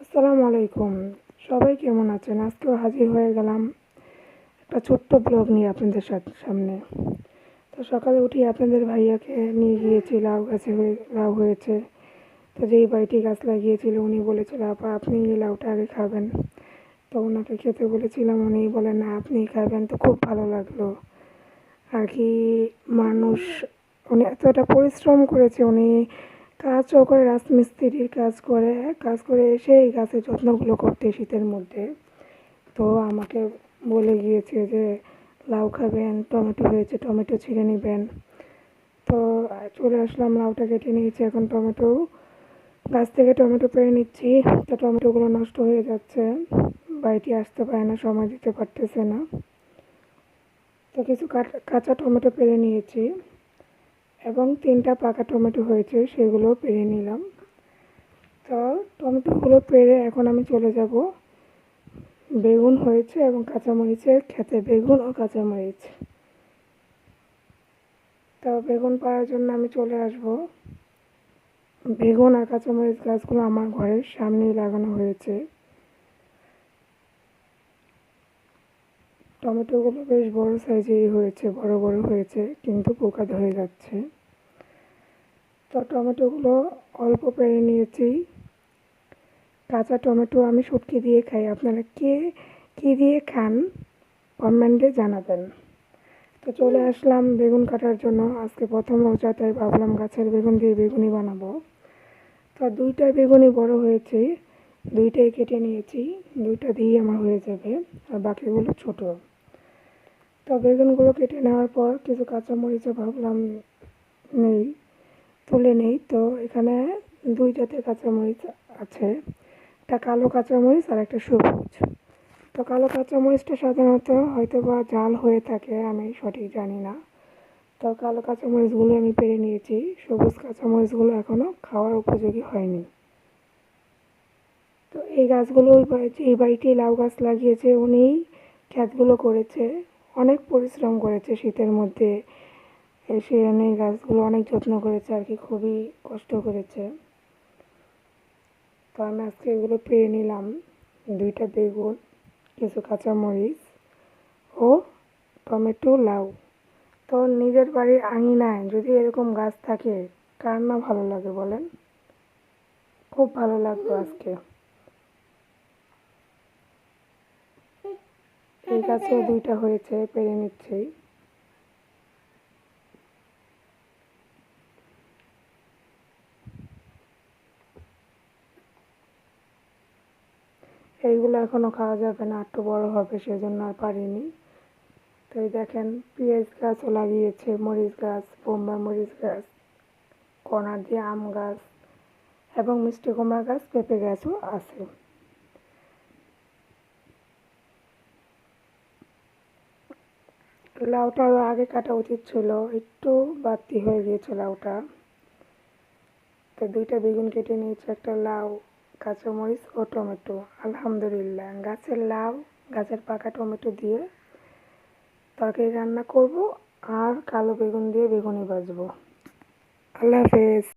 আসসালামু আলাইকুম। সবাই কেমন আছেন? আজকেও হাজির হয়ে গেলাম একটা ছোট্ট ব্লগ নিয়ে আপনাদের সামনে। তো সকালে উঠি আপনাদের ভাইয়াকে নিয়ে গিয়েছি, লাউ গাছে হয়ে, লাউ হয়েছে। তো যেই বাড়িটি গাছ লাগিয়েছিল, উনি বলেছিল, আপা, আপনি লাউটা আগে খাবেন। তো ওনাকে খেতে বলেছিলাম, উনি বলেন না, আপনি খাবেন, তো খুব ভালো লাগল। আর কি মানুষ, উনি এতটা পরিশ্রম করেছে, উনি কাজও করে, রাজমিস্ত্রির কাজ করে কাজ করে এসে এই গাছের যত্নগুলো করতে শীতের মধ্যে। তো আমাকে বলে গিয়েছে যে, লাউ খাবেন, টমেটো হয়েছে, টমেটো ছিঁড়ে নেবেন। তো চলে আসলাম, লাউটা কেটে নিয়েছি এখন টমেটো। গাছ থেকে টমেটো পেরে নিচ্ছি, তো টমেটোগুলো নষ্ট হয়ে যাচ্ছে। বাড়িটি আসতে পারে না, সময় দিতে পারতেছে না। তো কিছু কাঁচা- কাঁচা টমেটো পেরে নিয়েছি। এবং তিনটা পাকা টমেটো হয়েছে সেগুলো পেরে নিলাম। তো টমেটোগুলো পেরে এখন আমি চলে যাব। বেগুন হয়েছে এবং কাঁচামরিচের খেতে বেগুন ও কাঁচামরিচ। তো বেগুন পাওয়ার জন্য আমি চলে আসব। বেগুন আর কাঁচামরিচ গাছগুলো আমার ঘরের সামনেই লাগানো হয়েছে। টমেটোগুলো বেশ বড় সাইজেরই হয়েছে, বড় বড় হয়েছে, কিন্তু পোকা ধরে যাচ্ছে। তো টমেটোগুলো অল্প পেরে নিয়েছি। কাঁচা টমেটো আমি শুটকি দিয়ে খাই। আপনারা কে, কী দিয়ে খান কমেন্টে জানাবেন। তো চলে আসলাম বেগুন কাটার জন্য। আজকে প্রথম রোজা, তাই ভাবলাম গাছের বেগুন দিয়ে বেগুনি বানাবো। তো দুইটা বেগুনি বড় হয়েছে, দুইটাই কেটে নিয়েছি, দুইটা দিয়েই আমার হয়ে যাবে, আর বাকিগুলো ছোট। তো বেগুনগুলো কেটে নেওয়ার পর কিছু কাঁচামরিচও ভাবলাম নেই, তুলে নেই। তো এখানে দুই জাতের কাঁচামরিচ আছে, একটা কালো কাঁচামরিচ আর একটা সবুজ। তো কালো কাঁচামরিচটা সাধারণত হয়তো বা জাল হয়ে থাকে, আমি সঠিক জানি না। তো কালো কাঁচামরিচগুলো আমি পেরে নিয়েছি, সবুজ কাঁচামরিচগুলো এখনও খাওয়ার উপযোগী হয়নি। তো এই গাছগুলো ওই বাড়ি- এই বাড়িটি লাউ গাছ লাগিয়েছে উনি ক্ষেতগুলো করেছে। অনেক পরিশ্রম করেছে শীতের মধ্যে। এসে এনে গাছগুলো অনেক যত্ন করেছে আর কি, খুবই কষ্ট করেছে। তো আমি আজকে এগুলো পেয়ে নিলাম। দুইটা বেগুন, কিছু কাঁচামরিচ ও টমেটো, লাউ। তো নিজের বাড়ির আঙিনায় যদি এরকম গাছ থাকে, কার না ভালো লাগে বলেন? খুব ভালো লাগল আজকে। এই গাছেও দুইটা হয়েছে, পেরে নিচ্ছি এইগুলো এখনও খাওয়া যাবে না, একটু বড় হবে, সেজন্য আর পারিনি। তো এই দেখেন, পেঁয়াজ গাছও লাগিয়েছে, মরিচ গাছ বোম্বাই মরিচ গাছ কর্নার দিয়ে আম গাছ, এবং মিষ্টি কুমড়া গাছ, পেঁপে গাছও আছে। লাউটা আগে কাটা উচিত ছিল, একটু বাড়তি হয়ে গিয়েছে লাউটা। তো দুইটা বেগুন কেটে নিয়েছি, একটা লাউ, কাঁচামরিচ ও টমেটো। আলহামদুলিল্লাহ, গাছের লাউ, গাছের পাকা টমেটো দিয়ে তরকারি রান্না করব আর কালো বেগুন দিয়ে বেগুনি ভাজবো। আল্লাহ হাফেজ।